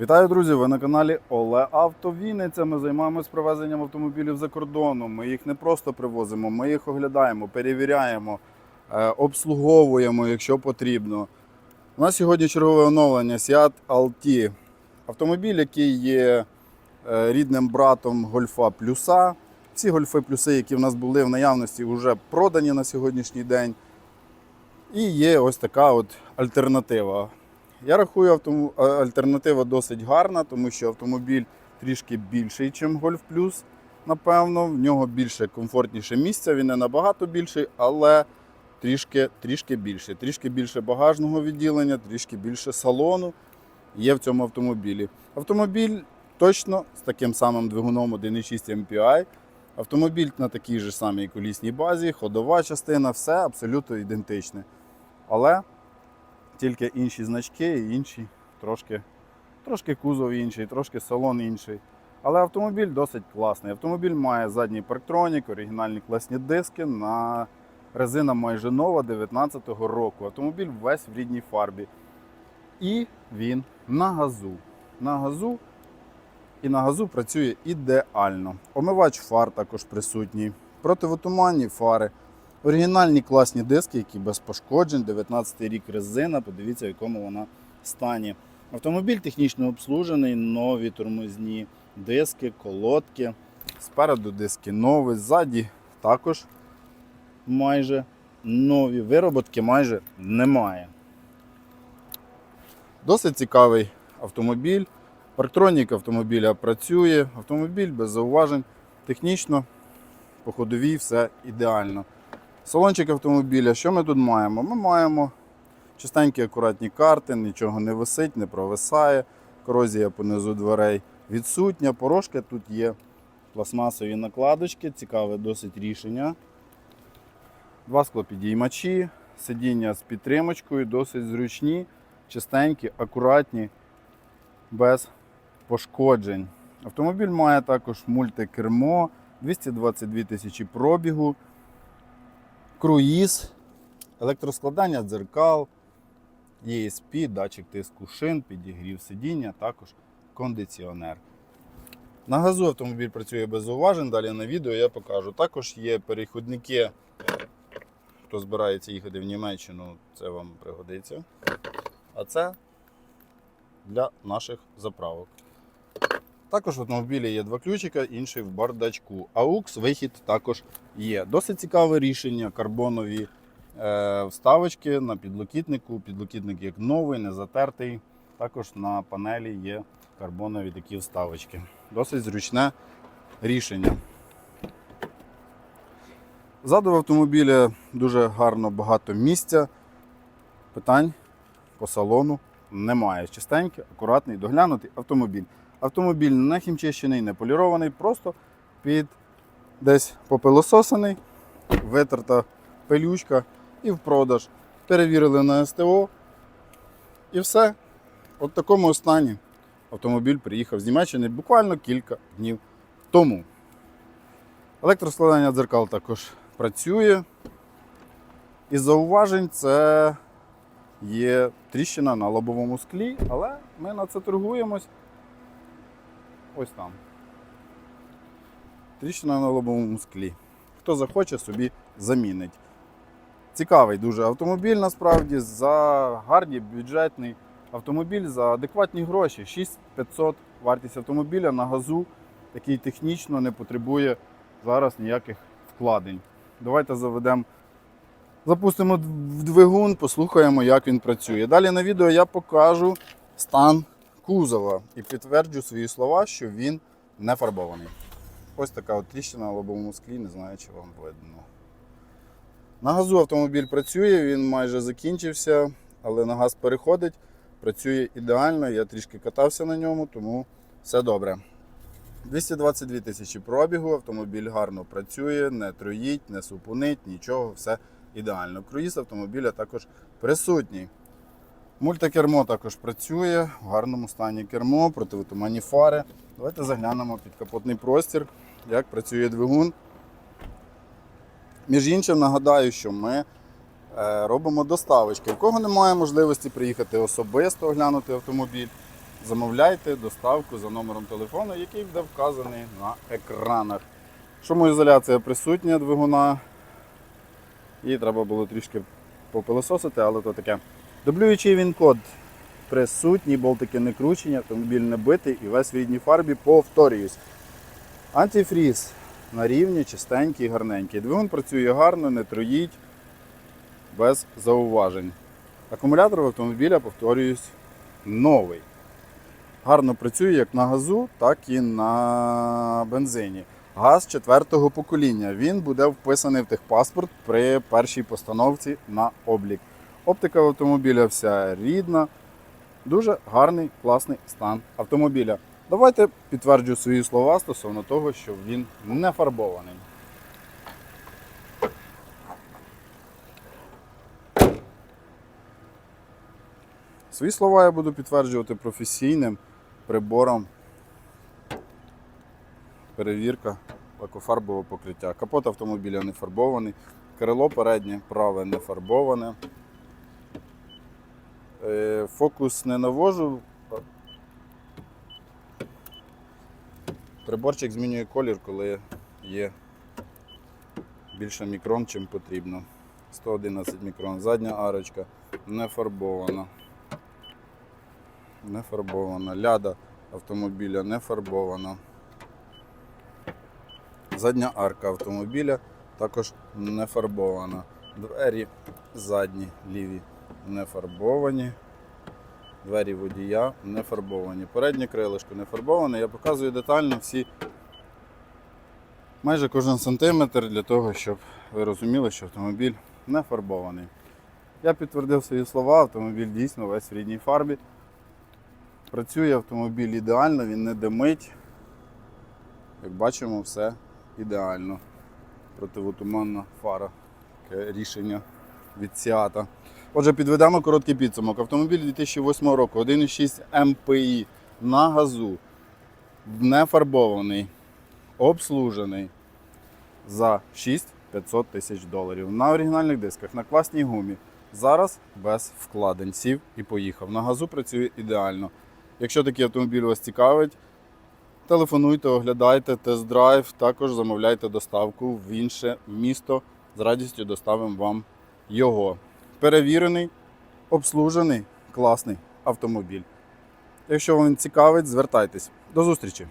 Вітаю, друзі! Ви на каналі Оле Авто Вінниця. Ми займаємось привезенням автомобілів за кордоном. Ми їх не просто привозимо, ми їх оглядаємо, перевіряємо, е, обслуговуємо, якщо потрібно. У нас сьогодні чергове оновлення Seat Alti. Автомобіль, який є е, рідним братом Гольфа Плюса. Всі гольфи плюси, які в нас були в наявності, вже продані на сьогоднішній день. І є ось така от альтернатива. Я рахую, альтернатива досить гарна, тому що автомобіль трішки більший, ніж Golf Plus, напевно. В нього більше комфортніше місця, він не набагато більший, але трішки, трішки більше. Трішки більше багажного відділення, трішки більше салону є в цьому автомобілі. Автомобіль точно з таким самим двигуном 1.6 MPI. Автомобіль на такій же самій колісній базі, ходова частина, все абсолютно ідентичне. Але тільки інші значки і інші трошки, трошки кузов інший, трошки салон інший. Але автомобіль досить класний. Автомобіль має задній парктронік, оригінальні класні диски. На резина майже нова 19-го року. Автомобіль весь в рідній фарбі. І він на газу. На газу і на газу працює ідеально. Омивач фар також присутній. Противотуманні фари. Оригінальні класні диски, які без пошкоджень, 19 й рік резина, подивіться, в якому вона стані. Автомобіль технічно обслужений, нові тормозні диски, колодки. Спереду диски нові, ззаді також майже нові. Вироботки майже немає. Досить цікавий автомобіль. Парктронік автомобіля працює, автомобіль без зауважень. Технічно, по ходовій все ідеально. Салончик автомобіля, що ми тут маємо? Ми маємо чистенькі акуратні карти, нічого не висить, не провисає. Корозія понизу дверей відсутня. Порошки тут є пластмасові накладочки, цікаве досить рішення. Два склопідіймачі, сидіння з підтримочкою, досить зручні, чистенькі, акуратні, без пошкоджень. Автомобіль має також мультикермо, 222 тисячі пробігу круїз, електроскладання дзеркал, ESP, датчик тиску шин, підігрів сидіння, також кондиціонер. На газу автомобіль працює без зауважень, далі на відео я покажу. Також є переходники, хто збирається їхати в Німеччину, це вам пригодиться. А це для наших заправок. Також в автомобілі є два ключика, інший в бардачку. AUX вихід також є. Досить цікаве рішення, карбонові е, вставочки на підлокітнику. Підлокітник як новий, не затертий. Також на панелі є карбонові такі вставочки. Досить зручне рішення. Ззаду в автомобіля дуже гарно багато місця. Питань по салону немає. Чистенький, акуратний, доглянутий автомобіль. Автомобіль не хімчищений, не полірований, просто під десь попилососаний, витерта пилючка і в продаж. Перевірили на СТО. І все. От в такому стані автомобіль приїхав з Німеччини буквально кілька днів тому. Електроскладання дзеркал також працює. Із зауважень це є тріщина на лобовому склі, але ми на це торгуємось. Ось там. Тріщина на лобовому склі. Хто захоче, собі замінить. Цікавий дуже автомобіль насправді за гарний бюджетний автомобіль за адекватні гроші. 6500 вартість автомобіля на газу, який технічно не потребує зараз ніяких вкладень. Давайте заведемо, запустимо в двигун, послухаємо, як він працює. Далі на відео я покажу стан кузова і підтверджу свої слова, що він не фарбований. Ось така от тріщина на лобовому склі, не знаю, чи вам видно. На газу автомобіль працює, він майже закінчився, але на газ переходить, працює ідеально. Я трішки катався на ньому, тому все добре. 222 тисячі пробігу, автомобіль гарно працює, не троїть, не супунить, нічого, все ідеально. Круїз автомобіля також присутній. Мультикермо також працює, в гарному стані кермо, противотуманні фари. Давайте заглянемо під капотний простір, як працює двигун. Між іншим, нагадаю, що ми е, робимо доставочки. У кого немає можливості приїхати особисто оглянути автомобіль, замовляйте доставку за номером телефону, який буде вказаний на екранах. Шумоізоляція присутня двигуна. Її треба було трішки попилососити, але то таке. Дублюючий він код присутній, болтики не кручені, автомобіль не битий і весь в рідній фарбі, повторююсь. Антифріз на рівні, чистенький, гарненький. Двигун працює гарно, не троїть, без зауважень. Акумулятор в автомобіля, повторююсь, новий. Гарно працює як на газу, так і на бензині. Газ четвертого покоління. Він буде вписаний в техпаспорт при першій постановці на облік. Оптика автомобіля вся рідна. Дуже гарний, класний стан автомобіля. Давайте підтверджу свої слова стосовно того, що він не фарбований. Свої слова я буду підтверджувати професійним прибором. Перевірка лакофарбового покриття. Капот автомобіля не фарбований. Крило переднє праве не фарбоване. Е, Фокус не навожу. Приборчик змінює колір, коли є більше мікрон, чим потрібно. 111 мікрон. Задня арочка не фарбована. Не фарбована. Ляда автомобіля не фарбована. Задня арка автомобіля також не фарбована. Двері задні ліві не фарбовані. Двері водія не фарбовані. Переднє крилишко не фарбоване. Я показую детально всі майже кожен сантиметр для того, щоб ви розуміли, що автомобіль не фарбований. Я підтвердив свої слова, автомобіль дійсно весь в рідній фарбі. Працює автомобіль ідеально, він не димить. Як бачимо, все ідеально. Противотуманна фара. Таке рішення від Сіата. Отже, підведемо короткий підсумок. Автомобіль 2008 року, 1,6 МПІ на газу, не фарбований, обслужений за 6500 тисяч доларів. На оригінальних дисках, на класній гумі. Зараз без вкладень. І поїхав. На газу працює ідеально. Якщо такий автомобіль вас цікавить, телефонуйте, оглядайте тест-драйв, також замовляйте доставку в інше місто. З радістю доставимо вам його. Перевірений, обслужений, класний автомобіль. Якщо вам цікавить, звертайтесь. До зустрічі!